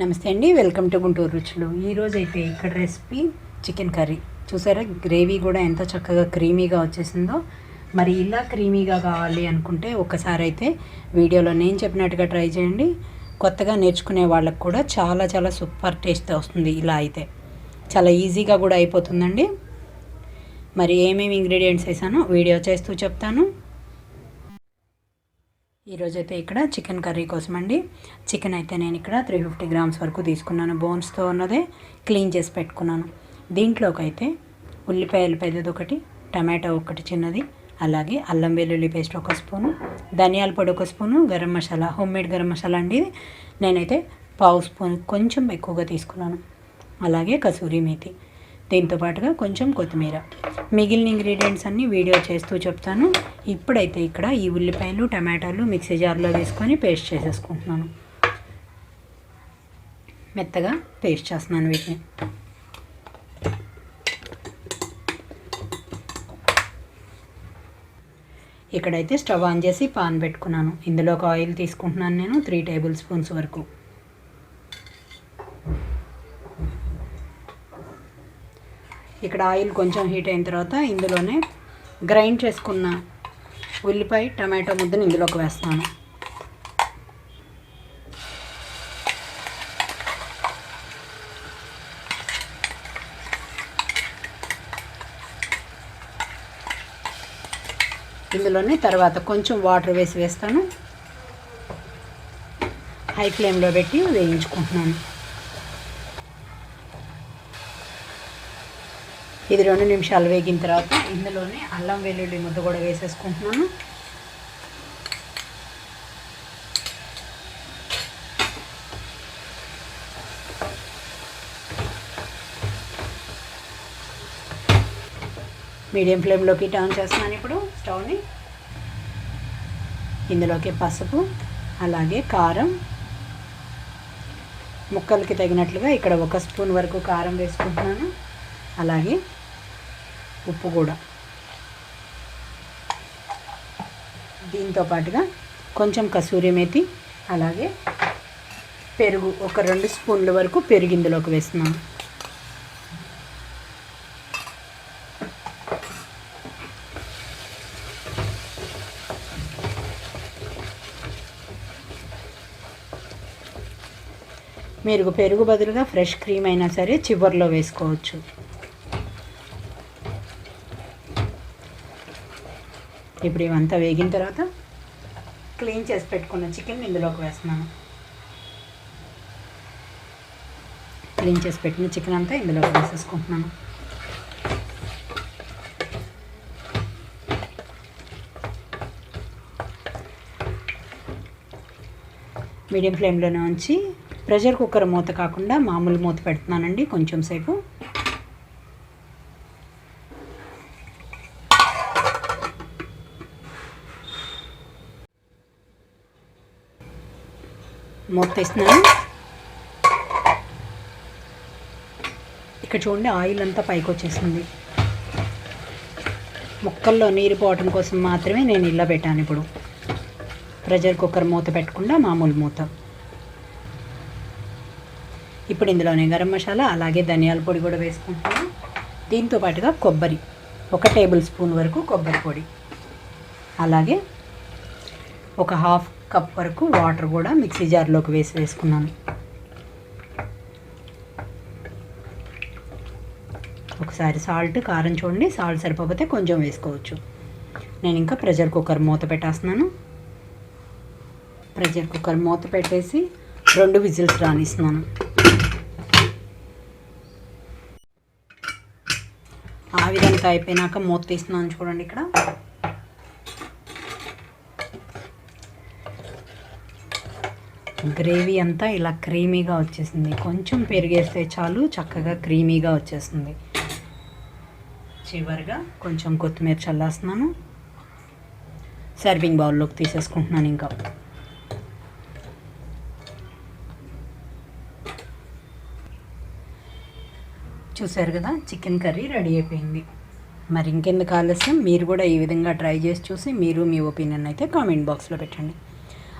నమస్తే అండి welcome to Guntur రుచులు. ఈరోజైతే ఇక్కడ రెసిపీ చికెన్ కర్రీ. చూసారా గ్రేవీ కూడా ఎంత చక్కగా క్రీమీగా వచ్చేసిందో. మరి ఇలా క్రీమీగా కావాలి అనుకుంటే ఒకసారి అయితే వీడియోలో నేను చెప్పినట్టుగా ట్రై చేయండి. కొత్తగా నేర్చుకునే వాళ్ళకు కూడా చాలా చాలా సూపర్ టేస్ట్ వస్తుంది ఇలా అయితే. చాలా ఈజీగా కూడా అయిపోతుందండి. మరి ఏమేమి ఇంగ్రీడియంట్స్ వేసానో వీడియో చేస్తూ చెప్తాను. ఈరోజైతే ఇక్కడ చికెన్ కర్రీ కోసం అండి చికెన్ అయితే నేను ఇక్కడ త్రీ ఫిఫ్టీ గ్రామ్స్ వరకు తీసుకున్నాను. బోన్స్తో ఉన్నదే క్లీన్ చేసి పెట్టుకున్నాను. దీంట్లోకి అయితే ఉల్లిపాయలు పెద్దది ఒకటి టమాటో ఒకటి చిన్నది అలాగే అల్లం వెల్లుల్లి పేస్ట్ ఒక స్పూను ధనియాల పొడి ఒక spoon garam masala home made garam masala అండి నేనైతే పావు స్పూన్ కొంచెం ఎక్కువగా తీసుకున్నాను. అలాగే కసూరి మేతి. దీంతో పాటుగా కొంచెం కొత్తిమీర. మిగిలిన ఇంగ్రీడియంట్స్ అన్నీ వీడియో చేస్తూ చెప్తాను. ఇప్పుడైతే ఇక్కడ ఈ ఉల్లిపాయలు టమాటాలు మిక్సీ జార్లో వేసుకొని పేస్ట్ చేసేసుకుంటున్నాను. మెత్తగా పేస్ట్ చేస్తున్నాను వీటిని. ఇక్కడైతే స్టవ్ ఆన్ చేసి పాన్ పెట్టుకున్నాను. ఇందులో ఒక ఆయిల్ తీసుకుంటున్నాను నేను త్రీ టేబుల్ స్పూన్స్ వరకు. ఇక్కడ ఆయిల్ కొంచెం హీట్ అయిన తర్వాత ఇందులోనే గ్రైండ్ చేసుకున్న ఉల్లిపాయ టమాటో ముద్దను ఇందులోకి వేస్తాను. ఇందులోనే తర్వాత కొంచెం వాటర్ వేసి వేస్తాను. హై ఫ్లేమ్లో పెట్టి వేయించుకుంటున్నాను. ఇది రెండు నిమిషాలు వేగిన తర్వాత ఇందులోనే అల్లం వెల్లుల్లి ముద్ద కూడా వేసేసుకుంటున్నాను. మీడియం ఫ్లేమ్లోకి టర్న్ చేస్తున్నాను ఇప్పుడు స్టవ్ని. ఇందులోకి పసుపు అలాగే కారం. ముక్కలకి తగినట్లుగా ఇక్కడ ఒక స్పూన్ వరకు కారం వేసుకుంటున్నాను. అలాగే ఉప్పు కూడా. దీంతో పాటుగా కొంచెం కసూరి మేతి అలాగే పెరుగు ఒక రెండు స్పూన్ల వరకు పెరుగు ఇందులోకి వేస్తున్నాను. మీరు పెరుగు బదులుగా ఫ్రెష్ క్రీమ్ అయినా సరే చివరిలో వేసుకోవచ్చు. ఇప్పుడు ఇవంతా వేగిన తర్వాత క్లీన్ చేసి పెట్టుకున్న చికెన్ ఇందులోకి వేస్తున్నాను. క్లీన్ చేసి పెట్టిన చికెన్ అంతా ఇందులోకి వేసేసుకుంటున్నాను. మీడియం ఫ్లేమ్లోనే ఉంచి ప్రెషర్ కుక్కర్ మూత కాకుండా మామూలు మూత పెడుతున్నానండి కొంచెం సేపు. మూత వేస్తున్నాను ఇక్కడ చూడండి ఆయిల్ అంతా పైకి వచ్చేసింది. ముక్కల్లో నీరు పోవటం కోసం మాత్రమే నేను ఇలా పెట్టాను ఇప్పుడు. ప్రెషర్ కుక్కర్ మూత పెట్టకుండా మామూలు మూత. ఇప్పుడు ఇందులోనే గరం మసాలా అలాగే ధనియాల పొడి కూడా వేసుకుంటున్నాను. దీంతో పాటుగా కొబ్బరి ఒక టేబుల్ స్పూన్ వరకు కొబ్బరి పొడి. అలాగే ఒక హాఫ్ కప్ వరకు వాటర్ కూడా మిక్సీ జార్లోకి వేసి వేసుకున్నాను. ఒకసారి సాల్ట్ కారం చూడండి సాల్ట్ సరిపోతే కొంచెం వేసుకోవచ్చు. నేను ఇంకా ప్రెషర్ కుక్కర్ మూత పెట్టేస్తున్నాను. ప్రెషర్ కుక్కర్ మూత పెట్టేసి రెండు విజిల్స్ రానిస్తున్నాను. ఆ విధంగా అయిపోయినాక మూత తీస్తున్నాను చూడండి ఇక్కడ. గ్రేవీ అంతా ఇలా క్రీమీగా వచ్చేసింది. కొంచెం పెరిగేస్తే చాలు చక్కగా క్రీమీగా వచ్చేస్తుంది. చివరిగా కొంచెం కొత్తిమీర చల్లేస్తున్నాను. సర్వింగ్ బౌల్లోకి తీసేసుకుంటున్నాను ఇంకా. చూసారు కదా చికెన్ కర్రీ రెడీ అయిపోయింది. మరి ఇంకెందుకు ఆలస్యం? మీరు కూడా ఈ విధంగా ట్రై చేసి చూసి మీరు మీ ఒపీనియన్ అయితే కామెంట్ బాక్స్లో పెట్టండి.